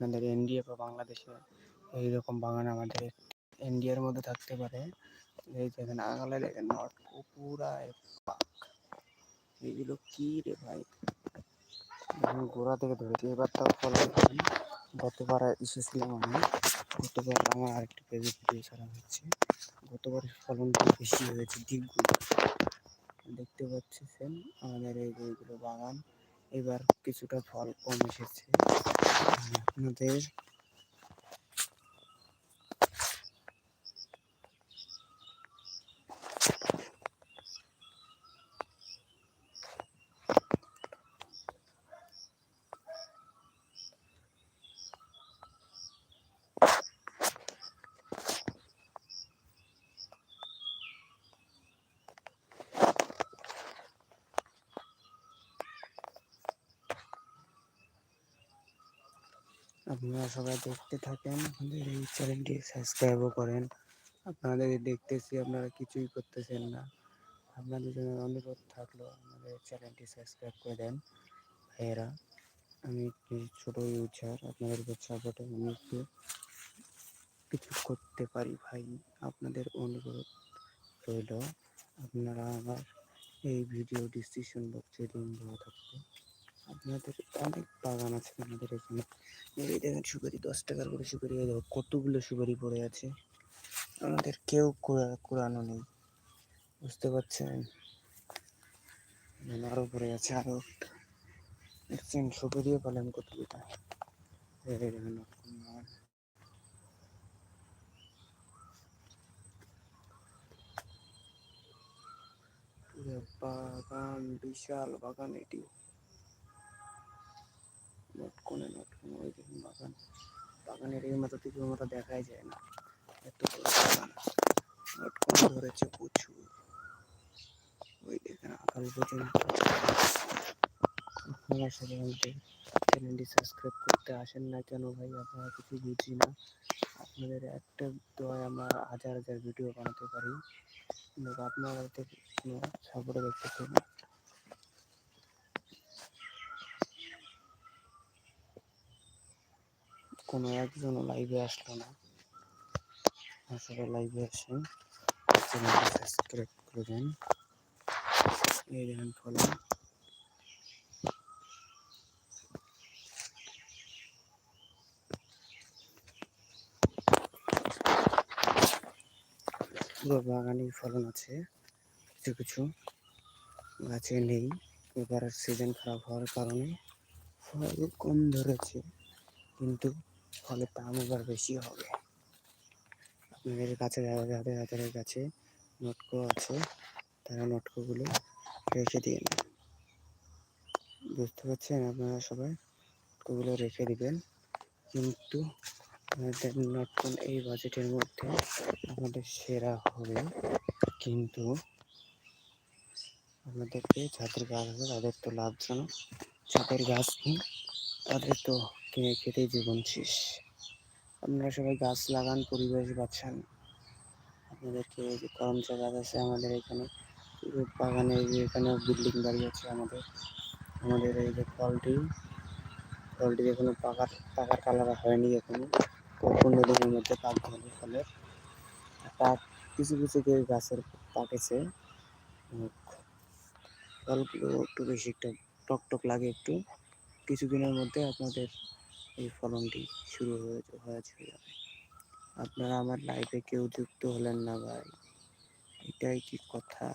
আপনাদের ইন্ডিয়া বা বাংলাদেশে এইরকম বাগান আমাদের ইন্ডিয়ার মধ্যে থাকতে পারে। এই দেখেন আগালে দেখেন নট পুরা পাক। এগুলো কি রে ভাই? গোড়া থেকে ধরেছি, এবার তাও পাবেন গতবার এসেছিলাম আমি। গতবার আমার আরেকটি পেজে ভিডিও ছাড়া হচ্ছে গতবার ফলনটা বেশি হয়েছে, দ্বিগুণ। দেখতে পাচ্ছেন? আমাদের এই যে এইগুলো বাগান, এবার কিছুটা ফল কম এসেছে। আপনাদের আপনারা সবাই দেখতে থাকেন, আমাদের এই চ্যানেলটি সাবস্ক্রাইবও করেন। আপনাদের দেখতেছি আপনারা কিছুই করতেছেন না। আপনাদের জন্য অনুরোধ থাকল আমাদের চ্যানেলটি সাবস্ক্রাইব করে দেন, ভাইয়েরা। আমি একটি ছোট ইউজার আপনাদের সাপোর্টে আমি একটু কিছু করতে পারি ভাই, আপনাদের অনুরোধ রইল। আপনারা আমার এই ভিডিও ডিসক্রিপশন বক্সে লিঙ্ক দেওয়া থাকবে। আপনাদের অনেক বাগান আছে আমাদের এখানে। এই দেখেন সুপারি, দশ টাকার করে সুপারি কতগুলো সুপারি পড়ে আছে। আমাদের কেউ কুড়ানো নেই। বুঝতে পারছেন? এখানে আরও পড়ে আছে, আরও একটা। দেখছেন সুপারিও পেলাম কতগুলো। বাগান, বিশাল বাগান এটি। নটকনে নটকনে ওই দেখুন বাগান, বাগানের এই মতো থেকে মতো দেখাই যায় না। এত বড় বাগান। নটকন ধরেছে প্রচুর। ওই দেখেন আকাল পর্যন্ত আপনারা সাধারণত চ্যানেলটি সাবস্ক্রাইব করতে আসেন না কেন ভাই? আপনারা কিছু বুঝি না। আপনাদের একটা দোয়ায় আমরা হাজার হাজার ভিডিও বানাতে পারি। কিন্তু আপনারা কোনো সাপোর্টে দেখতেছেন না। কোনো একজনও লাইভে আসলো না। আসলে লাইভে আসেন চ্যানেলটি সাবস্ক্রাইব করে দেন। এই দেখেন ফলো পুরো বাগানেই ফলন আছে, কিছু কিছু গাছে নেই। এবার সিজন খারাপ হওয়ার কারণে ফল কম ধরেছে, কিন্তু ফলের দাম এবার বেশি হবে। আপনাদের কাছে যাদের যাদের কাছে নটকো আছে, তারা নটকোগুলো রেখে দিয়ে নেন বুঝতে পারছেন আপনারা সবাই? নটকোগুলো রেখে দিবেন। কিন্তু আমাদের নটকন এই বাজেটের মধ্যে আমাদের সেরা হবে। কিন্তু আমাদেরকে যাদের গাছ আছে তাদের তো লাভজনক। যাদের গাছ তাদের তো কিনে খেতেই জীবন শেষ। আপনারা সবাই গাছ লাগান, পরিবেশ বাঁচান। আপনাদেরকে যে করমচা গাছ আছে আমাদের এখানে বাগানে এখানে বিল্ডিং বাড়ি আছে আমাদের। আমাদের এই যে ফলটি ফলটি এখনও পাকার পাকার কালার হয়নি এখনও। পনেরো দিনের মধ্যে পাক ধরবে ফলের। পাক কিছু কিছু গাছের পাকেছে ফলগুলো একটু বেশি, একটা টক টক লাগে একটু। কিছুদিনের মধ্যে আপনাদের এই ফলনটি শুরু হয়ে হয়ে যাবে আপনারা আমার লাইফে কেউ যুক্ত হলেন না ভাই। এটাই কি কথা?